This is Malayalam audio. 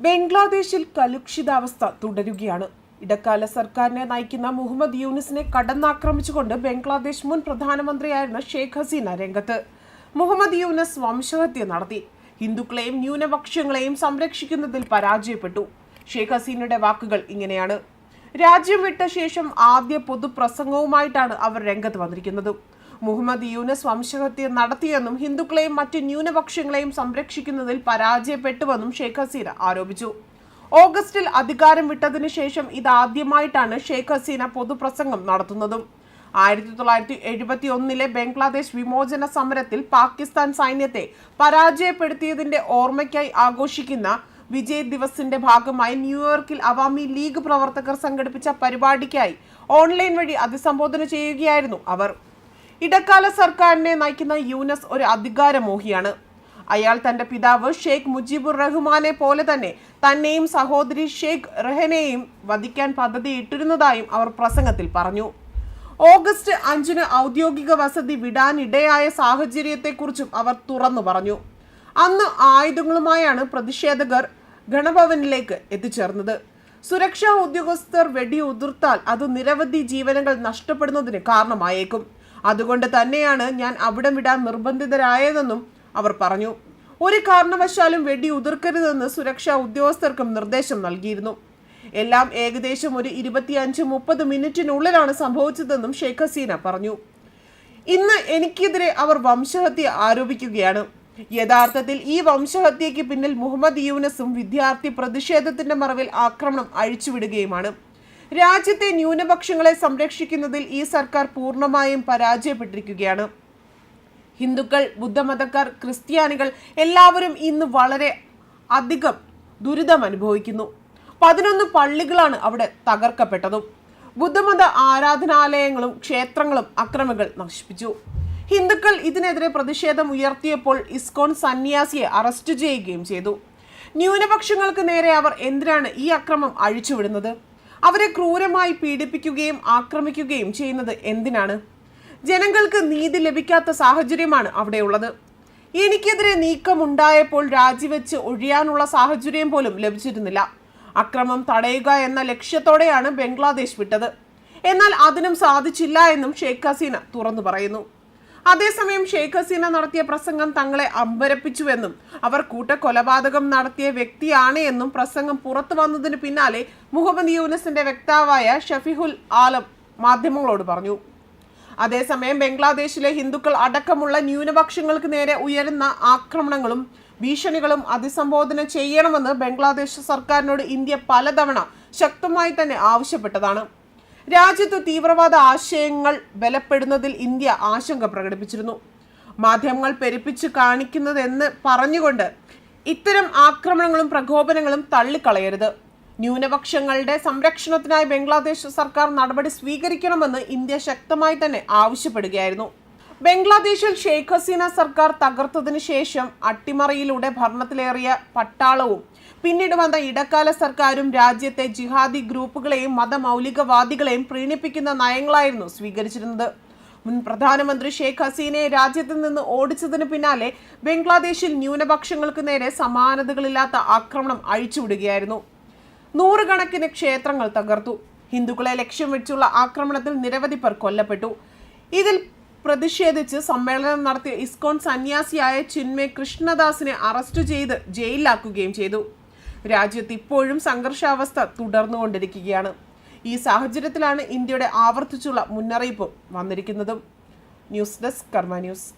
ബംഗ്ലാദേശിൽ കലുഷിതാവസ്ഥ തുടരുകയാണ്. ഇടക്കാല സർക്കാരിനെ നയിക്കുന്ന മുഹമ്മദ് യൂനിസിനെ കടന്നാക്രമിച്ചുകൊണ്ട് ബംഗ്ലാദേശ് മുൻ പ്രധാനമന്ത്രിയായിരുന്ന ഷെയ്ഖ് ഹസീന രംഗത്ത്. മുഹമ്മദ് യൂനസ് വംശഹത്യ നടത്തി. ഹിന്ദുക്കളെയും ന്യൂനപക്ഷങ്ങളെയും സംരക്ഷിക്കുന്നതിൽ പരാജയപ്പെട്ടു. ഷെയ്ഖ് ഹസീനയുടെ വാക്കുകൾ ഇങ്ങനെയാണ്. രാജ്യം വിട്ട ശേഷം ആദ്യ പൊതുപ്രസംഗവുമായിട്ടാണ് അവർ രംഗത്ത് വന്നിരിക്കുന്നത്. മുഹമ്മദ് യൂനസ് വംശഹത്യ നടത്തിയെന്നും ഹിന്ദുക്കളെയും മറ്റ് ന്യൂനപക്ഷങ്ങളെയും സംരക്ഷിക്കുന്നതിൽ പരാജയപ്പെട്ടുവെന്നും ഷെയ്ഖ് ഹസീന ആരോപിച്ചു. ഓഗസ്റ്റിൽ അധികാരം വിട്ടതിനു ശേഷം ഇതാദ്യമായിട്ടാണ് ഷെയ്ഖ് ഹസീന പൊതുപ്രസംഗം നടത്തുന്നതും. ആയിരത്തി തൊള്ളായിരത്തി എഴുപത്തി ഒന്നിലെ ബംഗ്ലാദേശ് വിമോചന സമരത്തിൽ പാകിസ്ഥാൻ സൈന്യത്തെ പരാജയപ്പെടുത്തിയതിന്റെ ഓർമ്മയ്ക്കായി ആഘോഷിക്കുന്ന വിജയ് ദിവസിന്റെ ഭാഗമായി ന്യൂയോർക്കിൽ അവാമി ലീഗ് പ്രവർത്തകർ സംഘടിപ്പിച്ച പരിപാടിക്കായി ഓൺലൈൻ വഴി അഭിസംബോധന ചെയ്യുകയായിരുന്നു അവർ. ഇടക്കാല സർക്കാരിനെ നയിക്കുന്ന യൂനസ് ഒരു അധികാരമോഹിയാണ്. അയാൾ തന്റെ പിതാവ് ഷെയ്ഖ് മുജീബുർ റഹ്മാനെ പോലെ തന്നെ തന്നെയും സഹോദരി ഷെയ്ഖ് റഹനെയും വധിക്കാൻ പദ്ധതിയിട്ടിരുന്നതായും അവർ പ്രസംഗത്തിൽ പറഞ്ഞു. ഓഗസ്റ്റ് അഞ്ചിന് ഔദ്യോഗിക വസതി വിടാനിടയായ സാഹചര്യത്തെക്കുറിച്ചും അവർ തുറന്നു പറഞ്ഞു. അന്ന് ആയുധങ്ങളുമായാണ് പ്രതിഷേധകർ ഗണഭവനിലേക്ക് എത്തിച്ചേർന്നത്. സുരക്ഷാ ഉദ്യോഗസ്ഥർ വെടിയുതിർത്താൽ അത് നിരവധി ജീവനങ്ങൾ നഷ്ടപ്പെടുന്നതിന് കാരണമായേക്കും. അതുകൊണ്ട് തന്നെയാണ് ഞാൻ അവിടെ വിടാൻ നിർബന്ധിതരായതെന്നും അവർ പറഞ്ഞു. ഒരു കാരണവശാലും വെടി ഉതിർക്കരുതെന്ന് സുരക്ഷാ ഉദ്യോഗസ്ഥർക്കും നിർദ്ദേശം നൽകിയിരുന്നു. എല്ലാം ഏകദേശം ഒരു ഇരുപത്തിയഞ്ച് മുപ്പത് മിനിറ്റിനുള്ളിലാണ് സംഭവിച്ചതെന്നും ഷെയ്ഖ് ഹസീന പറഞ്ഞു. ഇന്ന് എനിക്കെതിരെ അവർ വംശഹത്യ ആരോപിക്കുകയാണ്. യഥാർത്ഥത്തിൽ ഈ വംശഹത്യയ്ക്ക് പിന്നിൽ മുഹമ്മദ് യൂനസും വിദ്യാർത്ഥി പ്രതിഷേധത്തിന്റെ മറവിൽ ആക്രമണം അഴിച്ചുവിടുകയുമാണ്. രാജ്യത്തെ ന്യൂനപക്ഷങ്ങളെ സംരക്ഷിക്കുന്നതിൽ ഈ സർക്കാർ പൂർണമായും പരാജയപ്പെട്ടിരിക്കുകയാണ്. ഹിന്ദുക്കൾ ബുദ്ധമതക്കാർ ക്രിസ്ത്യാനികൾ എല്ലാവരും ഇന്ന് വളരെ അധികം ദുരിതം അനുഭവിക്കുന്നു. പതിനൊന്ന് പള്ളികളാണ് അവിടെ തകർക്കപ്പെട്ടതും. ബുദ്ധമത ആരാധനാലയങ്ങളും ക്ഷേത്രങ്ങളും അക്രമികൾ നശിപ്പിച്ചു. ഹിന്ദുക്കൾ ഇതിനെതിരെ പ്രതിഷേധം ഉയർത്തിയപ്പോൾ ഇസ്കോൺ സന്യാസിയെ അറസ്റ്റ് ചെയ്യുകയും ചെയ്തു. ന്യൂനപക്ഷങ്ങൾക്ക് നേരെ അവർ എന്തിനാണ് ഈ അക്രമം അഴിച്ചുവിടുന്നത്? അവരെ ക്രൂരമായി പീഡിപ്പിക്കുകയും ആക്രമിക്കുകയും ചെയ്യുന്നത് എന്തിനാണ്? ജനങ്ങൾക്ക് നീതി ലഭിക്കാത്ത സാഹചര്യമാണ് അവിടെയുള്ളത് എനിക്കെതിരെ നീക്കമുണ്ടായപ്പോൾ രാജിവെച്ച് ഒഴിയാനുള്ള സാഹചര്യം പോലും ലഭിച്ചിരുന്നില്ല. അക്രമം തടയുക എന്ന ലക്ഷ്യത്തോടെയാണ് ബംഗ്ലാദേശ് വിട്ടത്. എന്നാൽ അതിനും സാധിച്ചില്ല എന്നും ഷെയ്ഖ് ഹസീന തുറന്നു പറയുന്നു. അതേസമയം ഷെയ്ഖ് ഹസീന നടത്തിയ പ്രസംഗം തങ്ങളെ അമ്പരപ്പിച്ചുവെന്നും അവർ കൂട്ടക്കൊലപാതകം നടത്തിയ വ്യക്തിയാണ് എന്നും പ്രസംഗം പുറത്തു വന്നതിന് പിന്നാലെ മുഹമ്മദ് യൂനസിന്റെ വക്താവായ ഷഫിഹുൽ ആലം മാധ്യമങ്ങളോട് പറഞ്ഞു. അതേസമയം ബംഗ്ലാദേശിലെ ഹിന്ദുക്കൾ അടക്കമുള്ള ന്യൂനപക്ഷങ്ങൾക്ക് നേരെ ഉയരുന്ന ആക്രമണങ്ങളും ഭീഷണികളും അതിസംബോധന ചെയ്യണമെന്ന് ബംഗ്ലാദേശ് സർക്കാരിനോട് ഇന്ത്യ പലതവണ ശക്തമായി തന്നെ ആവശ്യപ്പെട്ടതാണ്. രാജ്യത്ത് തീവ്രവാദ ആശയങ്ങൾ ബലപ്പെടുന്നതിൽ ഇന്ത്യ ആശങ്ക പ്രകടിപ്പിച്ചിരുന്നു. മാധ്യമങ്ങൾ പെരുപ്പിച്ച് കാണിക്കുന്നതെന്ന് പറഞ്ഞുകൊണ്ട് ഇത്തരം ആക്രമണങ്ങളും പ്രകോപനങ്ങളും തള്ളിക്കളയരുത്. ന്യൂനപക്ഷങ്ങളുടെ സംരക്ഷണത്തിനായി ബംഗ്ലാദേശ് സർക്കാർ നടപടി സ്വീകരിക്കണമെന്ന് ഇന്ത്യ ശക്തമായി തന്നെ ആവശ്യപ്പെടുകയായിരുന്നു. ബംഗ്ലാദേശിൽ ഷെയ്ഖ് ഹസീന സർക്കാർ തകർത്തതിനു ശേഷം അട്ടിമറിയിലൂടെ ഭരണത്തിലേറിയ പട്ടാളവും പിന്നീട് വന്ന ഇടക്കാല സർക്കാരും രാജ്യത്തെ ജിഹാദി ഗ്രൂപ്പുകളെയും മതമൗലികവാദികളെയും പ്രീണിപ്പിക്കുന്ന നയങ്ങളായിരുന്നു സ്വീകരിച്ചിരുന്നത്. മുൻ പ്രധാനമന്ത്രി ഷെയ്ഖ് ഹസീനയെ രാജ്യത്ത് നിന്ന് ഓടിച്ചതിന് പിന്നാലെ ബംഗ്ലാദേശിൽ ന്യൂനപക്ഷങ്ങൾക്ക് നേരെ സമാനതകളില്ലാത്ത ആക്രമണം അഴിച്ചുവിടുകയായിരുന്നു. നൂറുകണക്കിന് ക്ഷേത്രങ്ങൾ തകർത്തു. ഹിന്ദുക്കളെ ലക്ഷ്യം വെച്ചുള്ള ആക്രമണത്തിൽ നിരവധി പേർ കൊല്ലപ്പെട്ടു. ഇതിൽ പ്രതിഷേധിച്ച് സമ്മേളനം നടത്തിയ ഇസ്കോൺ സന്യാസിയായ ചിന്മയ് കൃഷ്ണദാസിനെ അറസ്റ്റ് ചെയ്ത് ജയിലിലാക്കുകയും ചെയ്തു. രാജ്യത്ത് ഇപ്പോഴും സംഘർഷാവസ്ഥ തുടർന്നുകൊണ്ടിരിക്കുകയാണ്. ഈ സാഹചര്യത്തിലാണ് ഇന്ത്യയുടെ ആവർത്തിച്ചുള്ള മുന്നറിയിപ്പ് വന്നിരിക്കുന്നതും. News desk Karma news.